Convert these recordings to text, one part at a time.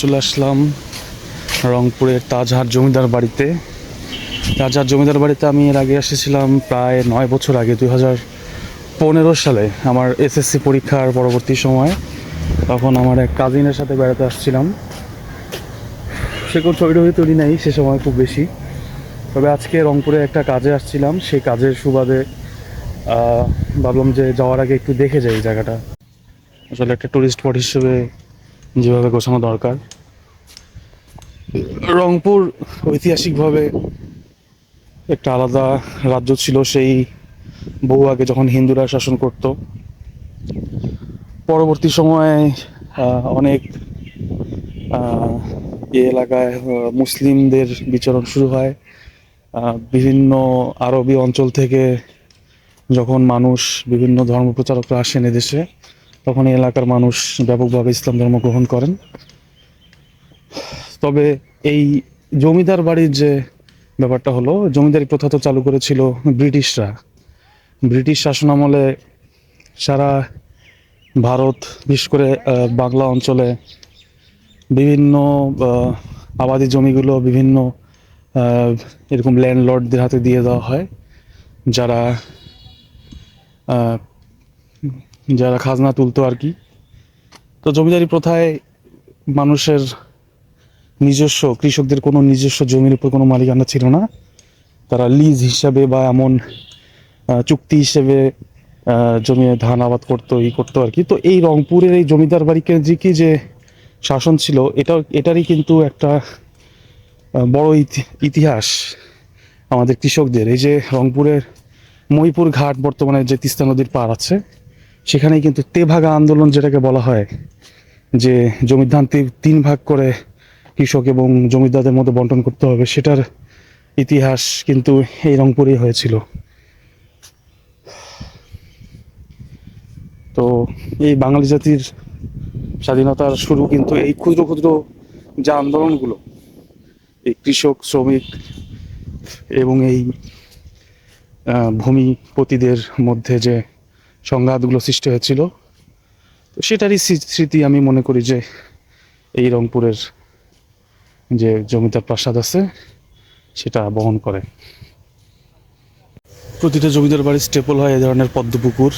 চলে আসলাম রংপুরের তাজহাট জমিদার বাড়িতে। তাজহাট জমিদার বাড়িতে আমি এর আগে এসেছিলাম প্রায় নয় বছর আগে, দুই হাজার পনেরো সালে আমার এসএসসি পরীক্ষার পরবর্তী সময়। তখন আমার এক কাজিনের সাথে বেড়াতে আসছিলাম। সে কোনো ছবি টবি তৈরি নেই, সে সময় খুব বেশি। তবে আজকে রংপুরে একটা কাজে আসছিলাম, সেই কাজের সুবাদে ভাবলাম যে যাওয়ার আগে একটু দেখে যাই জায়গাটা। আসলে একটা টুরিস্ট স্পট হিসেবে যেভাবে গোছানো দরকার। রংপুর ঐতিহাসিকভাবে একটা আলাদা রাজ্য ছিল, সেই বহু আগে যখন হিন্দুরা শাসন করত। পরবর্তী সময়ে অনেক এই এলাকায় মুসলিমদের বিচরণ শুরু হয়। বিভিন্ন আরবি অঞ্চল থেকে যখন মানুষ বিভিন্ন ধর্ম প্রচারকরা আসেন এদেশে তখন এলাকার মানুষ ব্যাপকভাবে ইসলাম ধর্ম গ্রহণ করেন। তবে এই জমিদার বাড়ির যে ব্যাপারটা হলো, জমিদারি প্রথা তো চালু করেছিল ব্রিটিশরা। ব্রিটিশ শাসনামলে সারা ভারত, বিশেষ করে বাংলা অঞ্চলে বিভিন্ন আবাদি জমিগুলো বিভিন্ন এরকম ল্যান্ডলর্ডদের হাতে দিয়ে দেওয়া হয়, যারা যারা খাজনা তুলতো আর কি। তো জমিদারি প্রথায় মানুষের নিজস্ব, কৃষকদের কোনো নিজস্ব জমির উপর কোনো মালিকানা ছিল না। তারা লিজ হিসাবে বা এমন চুক্তি হিসেবে জমি ধান আবাদ করতো, ই করতো আর কি। তো এই রংপুরের এই জমিদার বাড়ি কেন্দ্রিকই যে শাসন ছিল এটা এটারই কিন্তু একটা বড় ইতি- ইতিহাস আমাদের কৃষকদের। এই যে রংপুরের মহিপুর ঘাট বর্তমানে যে তিস্তা নদীর পার আছে সেখানেই কিন্তু তেভাগা আন্দোলন যেটাকে বলা হয়, যে জমির ধান তিন ভাগ করে কৃষক এবং জমিদারদের মধ্যে বন্টন করতে হবে, সেটার ইতিহাস কিন্তু এই রংপুরেই হয়েছিল। তো এই বাঙালি জাতির স্বাধীনতার শুরু কিন্তু এই ক্ষুদ্র ক্ষুদ্র যে আন্দোলনগুলো, এই কৃষক, শ্রমিক এবং এই ভূমিপতিদের মধ্যে যে সংঘাতগুলো সৃষ্টি হয়েছিল। তো সেটারই স্মৃতি আমি মনে করি যে এই রংপুরের যে জমিদার প্রাসাদ আছে, সেটা বহন করে। প্রতিটা জমিদার বাড়ির স্টেপল হয় এ ধরনের পদ্মপুকুর।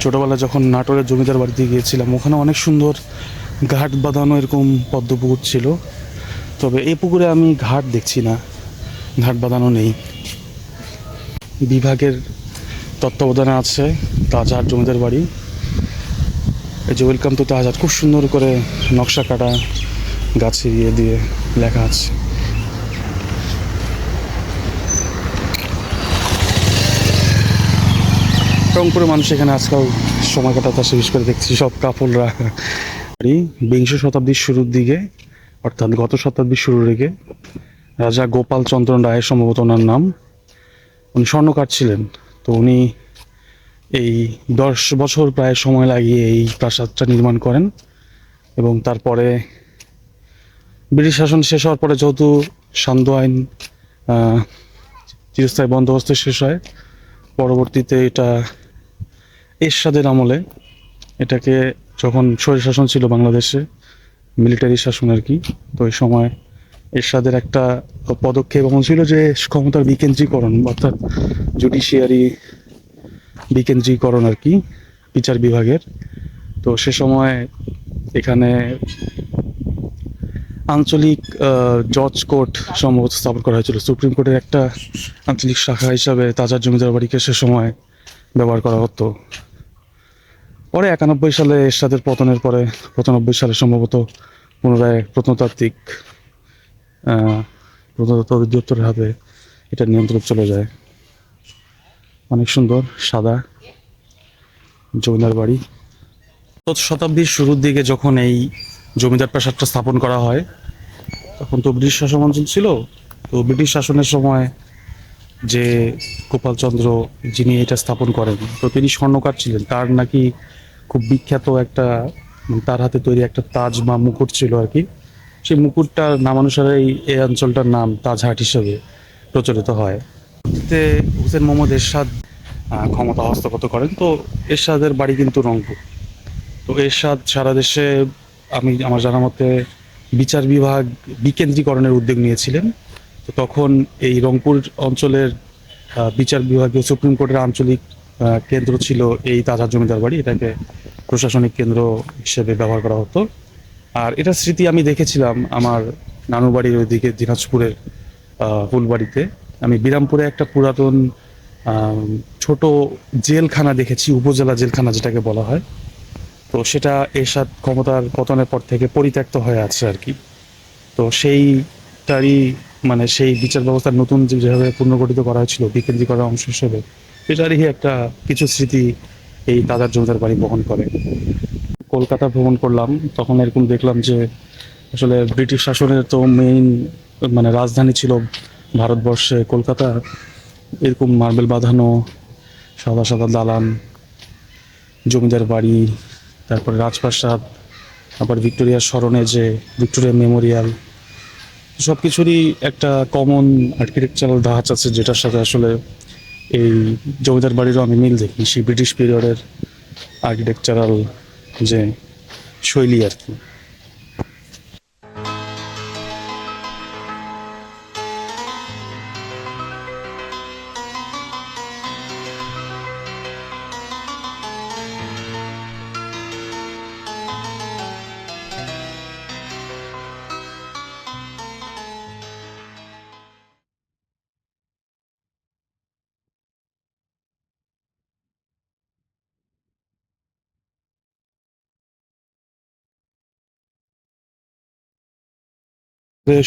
ছোটবেলায় যখন নাটোরের জমিদার বাড়িতে গিয়েছিলাম, ওখানে অনেক সুন্দর ঘাট বাঁধানো এরকম পদ্মপুকুর ছিল। তবে এই পুকুরে আমি ঘাট দেখছি না। ঘাট বাঁধানো নেই। বিভাগের তত্ত্বাবধানে আছে তাজহাট জমিদার বাড়ি। এই যে ওয়েলকাম টু তাজহাট খুব সুন্দর করে নকশা কাটা, গাছে ইয়ে দিয়ে লেখা আছে। রংপুরের মানুষ এখানে আজকাল সময় কাটাতে আসে, বিশেষ করে দেখছি সব কাপড়রা। বিংশ শতাব্দীর শুরুর দিকে, অর্থাৎ গত শতাব্দীর শুরুর দিকে। রাজা গোপাল চন্দ্র রায় সম্ভবত ওনার নাম। উনি স্বর্ণকার ছিলেন, তো উনি এই দশ বছর প্রায় সময় লাগিয়ে এই প্রাসাদটা নির্মাণ করেন এবং তারপরে ব্রিটিশ শাসন শেষ হওয়ার পরে যেহেতু সান্ধ্য আইন চিরস্থায়ী বন্দোবস্ত শেষ হয়, পরবর্তীতে এটা এরশাদের আমলে এটাকে যখন স্বৈর শাসন ছিল বাংলাদেশে, মিলিটারি শাসন আর কি, তো ওই সময় এরশাদের একটা পদক্ষেপ এমন ছিল যে ক্ষমতার বিকেন্দ্রীকরণ, অর্থাৎ জুডিশিয়ারি বিকেন্দ্রীকরণ আর কি, বিচার বিভাগের। তো সে সময় এখানে আঞ্চলিক জজ কোর্ট সম্ভবত স্থাপন করা হয়েছিল। সুপ্রিম কোর্টের একটা আঞ্চলিক শাখা হিসাবে তাজার জমিদার বাড়িকে সে সময় ব্যবহার করা হতো। পরে একানব্বই সালে এরশাদের পতনের পরে, পঁচানব্বই সালে সম্ভবত পুনরায় প্রত্নতাত্ত্বিক প্রত্নতত্ত্ব অধিদপ্তরের হাতে এটা নিয়ন্ত্রণ চলে যায়। অনেক সুন্দর, সাদা, জমিদার বাড়ি। গত শতাব্দীর শুরুর দিকে যখন এই জমিদার প্রাসাদটা স্থাপন করা হয়, তখন তো ব্রিটিশ শাসন অঞ্চল ছিল। তো ব্রিটিশ শাসনের সময় যে গোপালচন্দ্র যিনি এটা স্থাপন করেন, তো তিনি স্বর্ণকার ছিলেন। তার নাকি খুব বিখ্যাত একটা মানে তার হাতে তৈরি একটা তাজ বা মুকুট ছিল আর কি। সেই মুকুটটার নামানুসারেই এই অঞ্চলটার নাম তাজহাট হিসেবে প্রচলিত হয়। হুসেন মোহাম্মদ এরশাদ ক্ষমতা হস্তগত করেন। তো এরশাদের বাড়ি কিন্তু রংপুর। তো এরশাদ সারা দেশে, আমি আমার জানা মতে, বিচার বিভাগ বিকেন্দ্রীকরণের উদ্যোগ নিয়েছিলেন। তো তখন এই রংপুর অঞ্চলের বিচার বিভাগীয় সুপ্রিম কোর্টের আঞ্চলিক কেন্দ্র ছিল এই তাজা জমিদার বাড়ি। এটাকে প্রশাসনিক কেন্দ্র হিসেবে ব্যবহার করা হতো। আর এটা স্মৃতি আমি দেখেছিলাম আমার নানু বাড়ির ওইদিকে দিনাজপুরের ফুলবাড়িতে। আমি বিরামপুরে একটা পুরাতন ছোট জেলখানা দেখেছি, উপজেলা জেলখানা যেটাকে বলা হয়। তো সেটা এরশাদ ক্ষমতার পতনের পর থেকে পরিত্যক্ত হয়ে আছে আর কি। তো সেইটারই মানে সেই বিচার ব্যবস্থার নতুন যেভাবে পুনর্গঠিত করা হয়েছিল, বিকেন্দ্রীকরণ অংশ হিসেবে এটারই একটা কিছু স্মৃতি এই দাদার জমিদার বাড়ি বহন করে। কলকাতা ভ্রমণ করলাম, তখন এরকম দেখলাম যে আসলে ব্রিটিশ শাসনের তো মেইন মানে রাজধানী ছিল ভারতবর্ষে কলকাতা। এরকম মার্বেল বাঁধানো, সাদা সাদা দালান, জমিদার বাড়ি, তারপরে রাজপ্রাসাদ আবার ভিক্টোরিয়ার স্মরণে যে ভিক্টোরিয়া মেমোরিয়াল। সব কিছুরই একটা কমন আর্কিটেকচারাল ধাঁচ আছে যেটার সাথে আসলে এই জমিদার বাড়িরও আমি মিল দেখি। সেই ব্রিটিশ পিরিয়ডের আর্কিটেকচারাল যে শৈলী আর কি।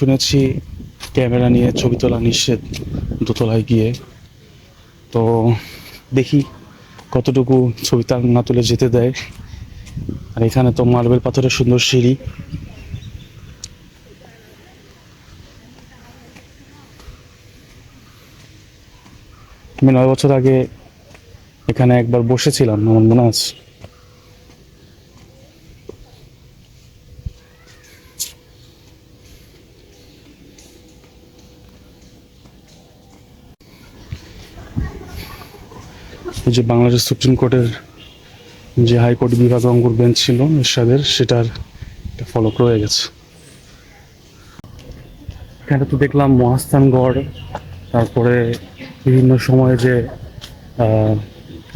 শুনেছি, ক্যামেরা নিয়ে ছবি তোলা নিষেধ, দোতলায় গিয়ে। তো দেখি কতটুকু ছবি তার না তুলে যেতে দেয়। আর এখানে তো মার্বেল পাথরের সুন্দর সিঁড়ি। আমি নয় বছর আগে এখানে একবার বসেছিলাম, আমার মনে আছে। যে বাংলাদেশ সুপ্রিম কোর্টের যে হাইকোর্ট বিভাগ অঙ্গুর বেঞ্চ ছিল এরশাদের সেটার একটা ফলক রয়ে গেছে। এখানে তো দেখলাম মহাস্থানগড় তারপরে বিভিন্ন সময়ে যে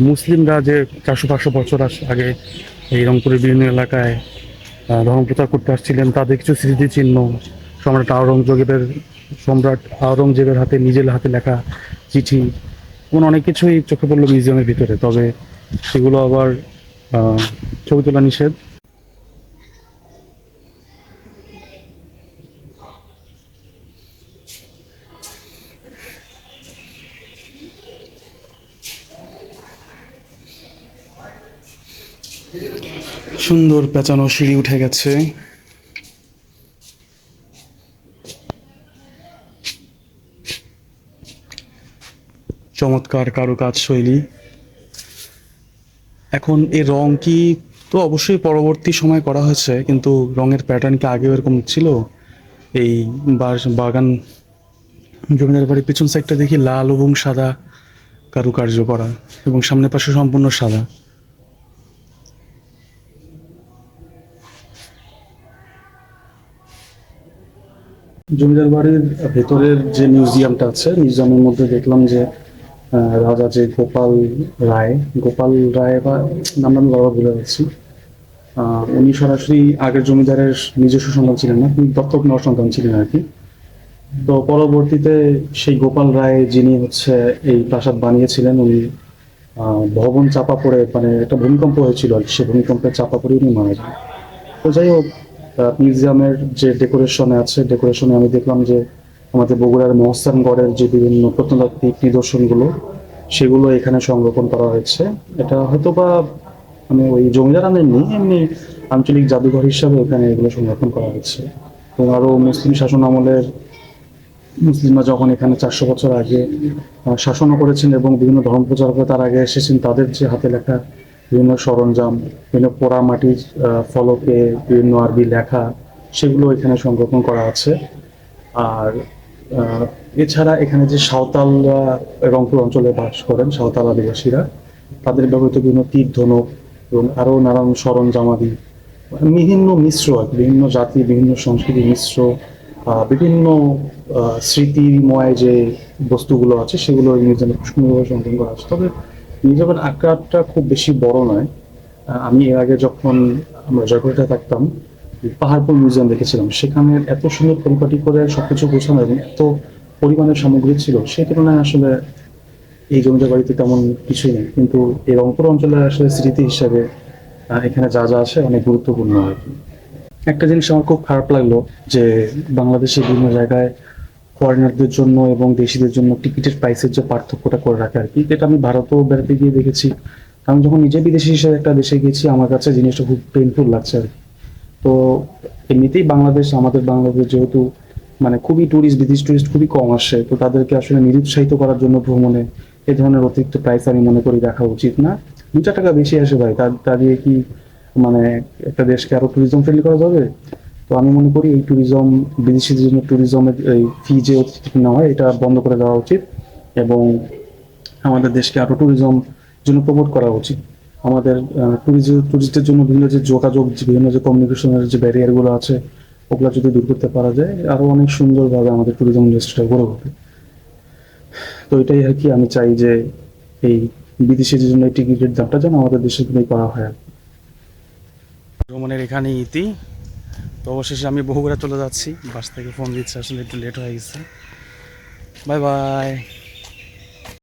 মুসলিমরা যে চারশো পাঁচশো বছর আগে এই রংপুরের বিভিন্ন এলাকায় আহ, ধর্ম প্রচার করতে আসছিলেন তাদের কিছু স্মৃতিচিহ্ন সম্রাট আওরঙ্গজেবের সম্রাট আওরঙ্গজেবের হাতে নিজের হাতে লেখা চিঠি এমন অনেক কিছুই চোখে পড়ল মিউজিয়ামের ভিতরে, তবে সেগুলো আবার ছবি তোলা নিষেধ। সুন্দর পেঁচানো সিঁড়ি উঠে গেছে। চমৎকার কারুকাজ শৈলী এখন এই রং কি তো অবশ্যই পরবর্তী সময় করা হয়েছে, কিন্তু রঙের প্যাটার্ন কি আগেও এরকম ছিল? এই বাগান জমিদার বাড়ির পিছন সাইডটা দেখি লাল এবং সাদা কারুকার্য করা এবং সামনের পাশে সম্পূর্ণ সাদা। জমিদার বাড়ির ভেতরের যে মিউজিয়ামটা আছে মিউজিয়ামের মধ্যে দেখলাম যে রাজা যে গোপাল রায়। গোপাল রায় বা নাম আমি বাবা ভুলে যাচ্ছি। উনি সরাসরি আগের জমিদারের নিজস্ব সন্তান ছিলেন না তিনি দত্তক নেওয়ার সন্তান ছিলেন আর কি। তো পরবর্তীতে সেই গোপাল রায় যিনি হচ্ছে এই প্রাসাদ বানিয়েছিলেন, উনি ভবন চাপা পড়ে মানে একটা ভূমিকম্প হয়েছিল আর কি সেই ভূমিকম্পে চাপা পড়ে উনি মারা যান। তো যাই হোক মিউজিয়ামের যে ডেকোরেশনে আছে ডেকোরেশনে আমি দেখলাম যে আমাদের বগুড়ার মহস্তানগড়ের যে বিভিন্ন প্রত্নতাত্ত্বিক নিদর্শনগুলো, সেগুলো এখানে সংরক্ষণ করা হয়েছে। এটা হয়তো বা মানে ওই জমিদার আনেননি এমনি আঞ্চলিক জাদুঘর হিসাবে এখানে এগুলো সংরক্ষণ করা হয়েছে। এবং আরও মুসলিম শাসন আমলের মুসলিমরা যখন এখানে চারশো বছর আগে শাসনও করেছেন এবং বিভিন্ন ধর্ম প্রচার করে তার আগে এসেছেন, তাদের যে হাতে লেখা বিভিন্ন সরঞ্জাম, বিভিন্ন পোড়া মাটির ফলকে, বিভিন্ন আরবি লেখা, সেগুলো এখানে সংরক্ষণ করা আছে। আর এছাড়া এখানে যে সাঁওতালরা রংপুর অঞ্চলে বাস করেন, সাঁওতাল আদিবাসীরা, তাদের ব্যবহৃত বিভিন্ন তীর, ধনুক এবং আরও নানান সরঞ্জামাদি বিভিন্ন মিশ্র বিভিন্ন জাতি, বিভিন্ন সংস্কৃতির মিশ্র বিভিন্ন স্মৃতিময় যে বস্তুগুলো আছে, সেগুলো মিউজিয়ামে খুব সুন্দরভাবে সংরক্ষণ করা আছে। তবে মিউজিয়ামের আকারটা খুব বেশি বড় নয়। আমি এর আগে যখন আমরা জয়পুরহাটে থাকতাম পাহাড়পুর মিউজিয়াম দেখেছিলাম। সেখানে এত সুন্দর পরিপাটি করে সবকিছু গোছানো এবং এত পরিমাণের সামগ্রী ছিল, সেই তুলনায় আসলে এই জমিদার বাড়িতে তেমন কিছুই নেই। কিন্তু এই রংপুর অঞ্চলে আসলে স্মৃতি হিসাবে এখানে যা যা আছে অনেক গুরুত্বপূর্ণ আর কি। একটা জিনিস আমার খুব খারাপ লাগল যে বাংলাদেশের বিভিন্ন জায়গায় ফরেনারদের জন্য এবং দেশিদের জন্য টিকিটের প্রাইসের যে পার্থক্যটা করে রাখে আর কি, এটা আমি ভারতেও বেড়াতে গিয়ে দেখেছি। আমি যখন নিজে বিদেশি হিসেবে একটা দেশে গেছি, আমার কাছে জিনিসটা খুব পেইনফুল লাগছে আর কি। তো এমনিতেই বাংলাদেশ, আমাদের বাংলাদেশ যেহেতু মানে খুবই ট্যুরিস্ট বিদেশি ট্যুরিস্ট খুবই কম আসে, তো তাদেরকে আসলে নিরুৎসাহিত করার জন্য ভ্রমণে এ ধরনের অতিরিক্ত প্রাইস আমি মনে করি রাখা উচিত না। দু চার টাকা বেশি আসে ভাই, তা তা দিয়ে কি মানে একটা দেশকে আরও ট্যুরিজম ফ্রেন্ডলি করা যাবে? তো আমি মনে করি এই ট্যুরিজম বিদেশিদের জন্য ট্যুরিজমের এই ফি যে অতিরিক্ত হয়, এটা বন্ধ করে দেওয়া উচিত এবং আমাদের দেশকে আরও ট্যুরিজম জন্য প্রমোট করা উচিত। আমাদের ট্যুরিজম ট্যুরিস্টের জন্য বিভিন্ন যে যোগাযোগ বিভিন্ন যে কমিউনিকেশনের যে ব্যারিয়ারগুলো আছে, ওগুলো যদি দূর করতে পারা যায়, আরও অনেক সুন্দরভাবে আমাদের ট্যুরিজম ইন্ডাস্ট্রিটা গড়ে ওঠে তো এটাই আর কি আমি চাই যে এই বিদেশিদের জন্য এই টিকিটের দামটা যেন আমাদের দেশের জন্যই করা হয়। ভ্রমণের এখানে ইতি। তো অবশেষে আমি বগুড়া চলে যাচ্ছি। বাস থেকে ফোন দিচ্ছে, আসলে একটু লেট হয়ে গেছে। Bye bye